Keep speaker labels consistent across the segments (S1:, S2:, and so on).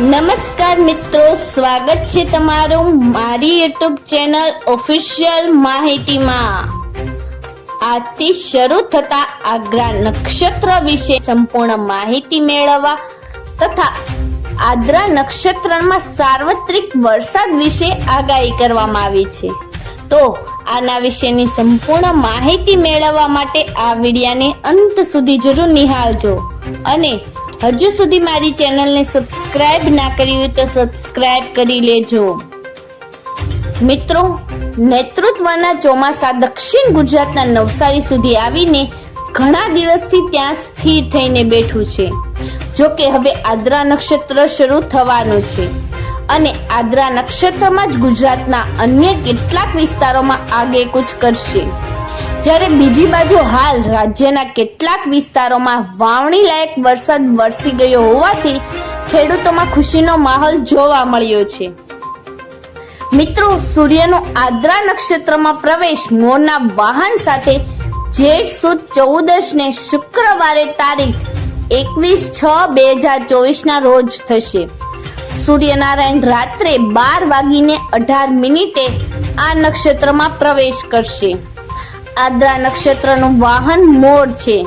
S1: નમસ્કાર મિત્રો, સ્વાગત છે તમારું મારી યુટ્યુબ ચેનલ ઓફિશિયલ માહિતીમાં. આજથી શરૂ થતા આગ્રા નક્ષત્ર વિશે સંપૂર્ણ માહિતી મેળવવા તથા આદ્રા નક્ષત્રમાં સાર્વત્રિક વરસાદ વિશે આગાહી કરવામાં આવી છે. તો આના વિશેની સંપૂર્ણ માહિતી મેળવવા માટે આ વિડિયાને અંત સુધી જરૂર નિહાળજો અને હજુ સુધી મારી ચેનલને સબસ્ક્રાઇબ ના કરી હોય તો સબસ્ક્રાઇબ કરી લેજો. મિત્રો, નેતૃત્વના ચોમાસા દક્ષિણ ગુજરાતના નવસારી સુધી આવીને ઘણા દિવસથી ત્યાં સ્થિર થઈને બેઠું છે. જો કે હવે આદ્રા નક્ષત્ર શરૂ થવાનું છે અને આદ્રા નક્ષત્રમાં જ ગુજરાતના અન્ય કેટલાક વિસ્તારોમાં આગેકૂચ કરશે. જ્યારે બીજી બાજુ હાલ રાજ્યના કેટલાક વિસ્તારોમાં વાવણી લાયક વરસાદ વરસી ગયો હોવાથી ખેડૂતોમાં ખુશીનો માહોલ જોવા મળ્યો છે. મિત્રો, સૂર્યનો આદ્રા નક્ષત્રમાં પ્રવેશ, મોરના વાહન સાથે જેઠ સુદ ચૌદશને શુક્રવારે તારીખ એકવીસ છ બે હજાર ચોવીસના રોજ થશે. સૂર્યનારાયણ રાત્રે બાર વાગીને અઢાર મિનિટે આ નક્ષત્રમાં પ્રવેશ કરશે. આદ્રા નક્ષત્રનું વાહન મોર છે.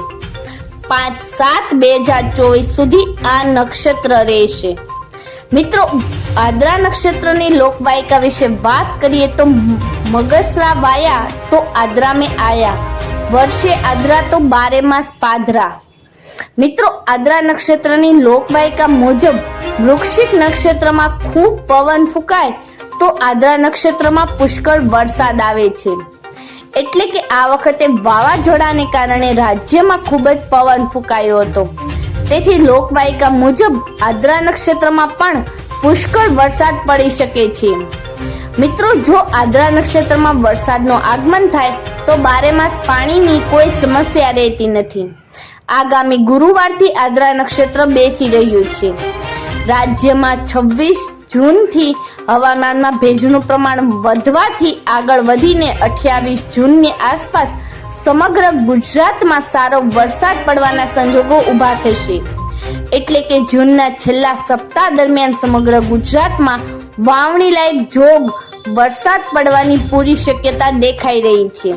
S1: પાંચ સાત બે હજાર ચોવીસ સુધી આ નક્ષત્ર રહેશે. મિત્રો, આદ્રા નક્ષત્રની લોકવાયકા વિશે વાત કરીએ તો મગસરા વાયા તો આદ્રા મેં આયા. વર્ષે આદ્રા તો બારે માસ પાધરા મિત્રો, આદ્રા નક્ષત્રની લોકવાયકા મુજબ વૃક્ષિક નક્ષત્રમાં ખૂબ પવન ફૂંકાય તો આદ્રા નક્ષત્રમાં પુષ્કળ વરસાદ આવે છે. એટલે કે આ વખતે વાવાઝોડાને કારણે રાજ્યમાં ખૂબ જ પવન ફૂંકાયો હતો. તેથી લોકવાયકા મુજબ આદ્રા નક્ષત્રમાં પણ પુષ્કળ વરસાદ પડી શકે છે. મિત્રો, જો આદ્રા નક્ષત્રમાં વરસાદનો આગમન થાય, તો બારે માસ પાણીની કોઈ સમસ્યા રહેતી નથી. આગામી ગુરુવારથી આદ્રા નક્ષત્ર બેસી રહ્યું છે. રાજ્યમાં છવ્વીસ જૂનથી હવામાનમાં ભેજનું પ્રમાણ વધવાથી આગળ વધીને અઠ્યાવીસ જૂનની આસપાસ સમગ્ર ગુજરાતમાં સારો વરસાદ પડવાના સંજોગો ઊભા થશે. એટલે કે જૂનના છેલ્લા સપ્તાહ દરમિયાન સમગ્ર ગુજરાતમાં વાવણી લાયક જોગ વરસાદ પડવાની પૂરી શક્યતા દેખાઈ રહી છે.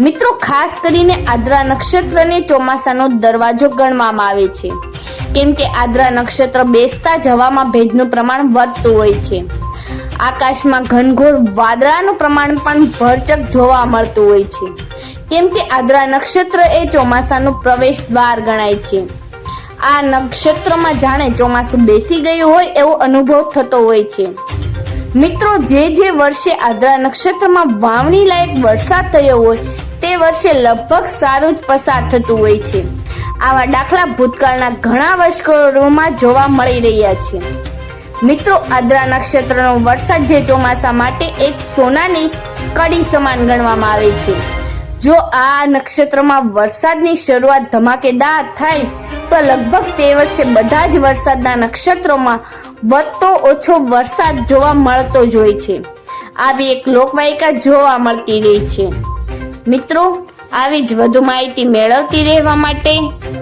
S1: મિત્રો, ખાસ કરીને આદ્રા નક્ષત્રને ચોમાસાનો દરવાજો ગણવામાં આવે છે. કેમ કે આદ્રા નક્ષત્ર બેસતા જવામાં ભેજનું પ્રમાણ વધતું હોય છે. આકાશમાં ઘનઘોર વાદળાનું પ્રમાણ પણ ભરચક જોવા મળતું હોય છે. કેમ કે આદ્રા નક્ષત્ર એ ચોમાસાનું પ્રવેશ દ્વાર ગણાય છે. આ નક્ષત્રમાં જાણે ચોમાસું બેસી ગયું હોય એવો અનુભવ થતો હોય છે. મિત્રો, જે જે વર્ષે આદ્રા નક્ષત્રમાં વાવણી લાયક વરસાદ થયો હોય, તે વર્ષે લગભગ સારું જ પસાર થતું હોય છે. આવા દાખલા ભૂતકાળના ઘણા વર્ષોમાં જોવા મળી રહ્યા છે. મિત્રો, આદ્રા નક્ષત્રનો વરસાદ જે ચોમાસા માટે એક સોનાની કડી સમાન ગણવામાં આવે છે. જો આ નક્ષત્રમાં વરસાદની શરૂઆત ધમાકેદાર થાય, તો લગભગ તે વર્ષે બધા જ વરસાદના નક્ષત્રોમાં વધતો ઓછો વરસાદ જોવા મળતો જ હોય છે. આવી એક લોકવાયિકા જોવા મળતી રહી છે. મિત્રો, આવી જ વધુ માહિતી મેળવતી રહેવા માટે